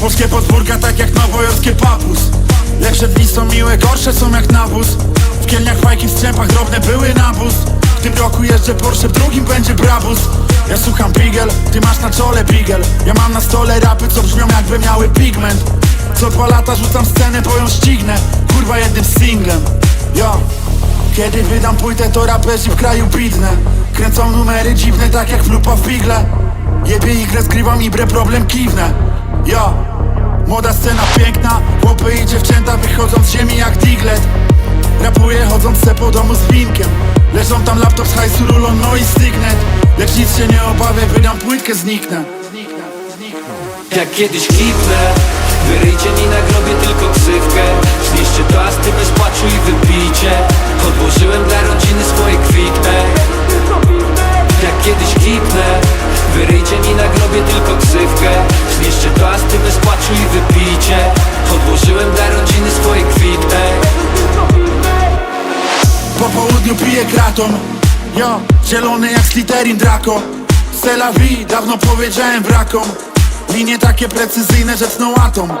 Polskie podwórka tak jak nowojorskie papus. Lepsze dni są miłe, gorsze są jak nawóz W kielniach fajki, w strzępach drobne były nabóz W tym roku jeżdżę Porsche, w drugim będzie Brabus. Ja słucham Pigel, ty masz na czole Pigel Ja mam na stole rapy, co brzmią jakby miały pigment. Co dwa lata rzucam scenę, bo ją ścignę. Kurwa jednym singlem. Yo. Kiedy wydam płytę to raperzy w kraju bidne Kręcą numery dziwne tak jak flupa w figle Jebie igrę, zgrywam ibrę, problem kiwnę Ja Młoda scena piękna, chłopy i dziewczęta wychodzą z ziemi jak diglet. Rapuję chodząc se po domu z winkiem Leżą tam laptop z hajsu, rulon, no i sygnet Lecz nic się nie obawię, wydam płytkę, zniknę. Jak kiedyś kipnę kraton Ja, zielony jak Slytherin Draco. C'est la vie, dawno powiedziałem brakom Linie takie precyzyjne, że tną atom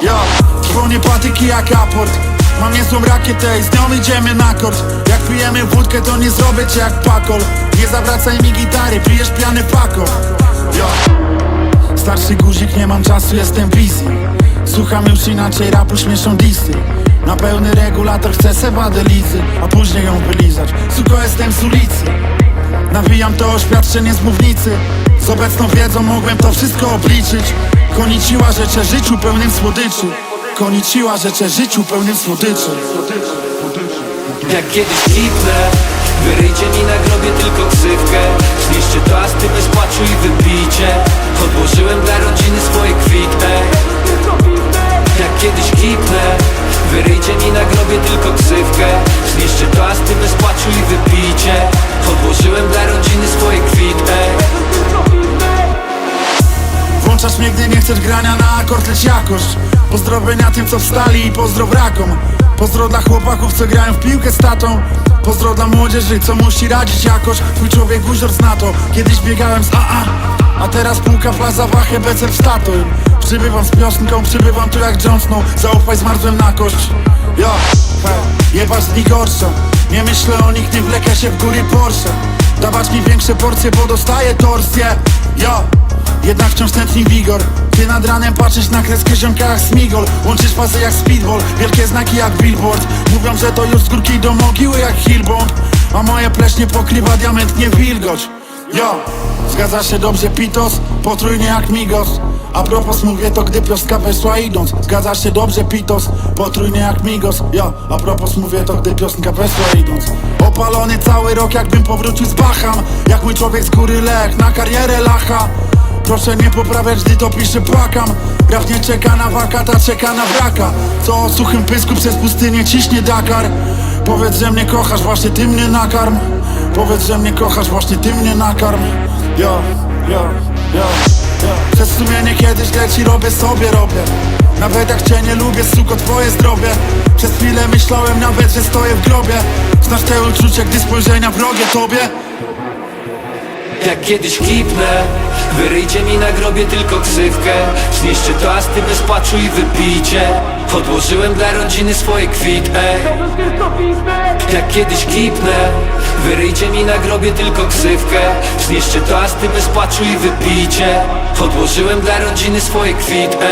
Ja, dzwonię patyki jak aport. Mam niezłą rakietę i z nią idziemy na kort. Jak pijemy wódkę to nie zrobię cię jak pakol. Nie zawracaj mi gitary, pijesz piany pako Ja Starszy guzik, nie mam czasu, jestem busy Słucham już inaczej rapu, śmieszą disy. Na pełny regulator chcę se wadelizy A później ją wylizać. Suko, jestem z ulicy. Nawijam to oświadczenie z mównicy. Z obecną wiedzą mogłem to wszystko obliczyć. Koniciła życzę życiu pełnym słodyczy. Koniciła życzę życiu pełnym słodyczy. Jak kiedyś kipnę Wyryjcie mi na grobie tylko ksywkę grobie tylko ksywkę. Toasty bez płaczu i wypijcie. Odłożyłem dla rodziny swoje kwitne Włączasz mnie, gdy nie chcesz grania na akord, lecz jakość. Pozdrowienia tym, co wstali i pozdro brakom Pozdro dla chłopaków, co grają w piłkę z tatą. Pozdro dla młodzieży, co musi radzić jakoś. Twój człowiek guzior zna to. Kiedyś biegałem z AA A teraz półka plaza wachę, becer w statuj Przybywam z piosenką, przybywam tu jak Jon Snow. Zaufaj, zmarzłem na kość Jo, he, jebać dni gorsze Nie myślę o nich, nie wlekę się w góry Porsche. Dawać mi większe porcje, bo dostaję torsję. Jo, jednak wciąż tętni wigor. Ty nad ranem patrzysz na kreskę ziomka jak smigol. Łączysz fazy jak speedball, wielkie znaki jak billboard. Mówią, że to już z górki do mogiły jak hillbomb. A moje pleśnie pokrywa diamentnie wilgoć. Jo, zgadza się dobrze Pitos, potrójnie jak Migos a propos mówię to gdy pioska weszła idąc Zgadza się dobrze Pitos, potrójnie jak Migos Jo, a propos mówię to gdy piosenka weszła idąc. Opalony cały rok jakbym powrócił z Bacham. Jak mój człowiek z góry Lech na karierę lacha. Proszę nie poprawiać, gdy to piszę płakam. Rap nie czeka na wakata, czeka na wraka Co o suchym pysku przez pustynię ciśnie Dakar. Powiedz, że mnie kochasz, właśnie ty mnie nakarm. Powiedz, że mnie kochasz, właśnie ty mnie nakarm. Yo, yo, yo, Przez sumienie kiedyś leci, robię sobie, robię. Nawet jak cię nie lubię, suko twoje zdrowie. Przez chwilę myślałem nawet, że stoję w grobie. Znasz te uczucie, gdy spojrzenia wrogie tobie Jak kiedyś kipnę Wyryjcie mi na grobie tylko ksywkę. Znieście toasty bez płaczu i wypijcie. Odłożyłem dla rodziny swoje kwitne Jak kiedyś kipnę Wyryjcie mi na grobie tylko ksywkę. Znieście toasty bez płaczu i wypijcie. Odłożyłem dla rodziny swoje kwitne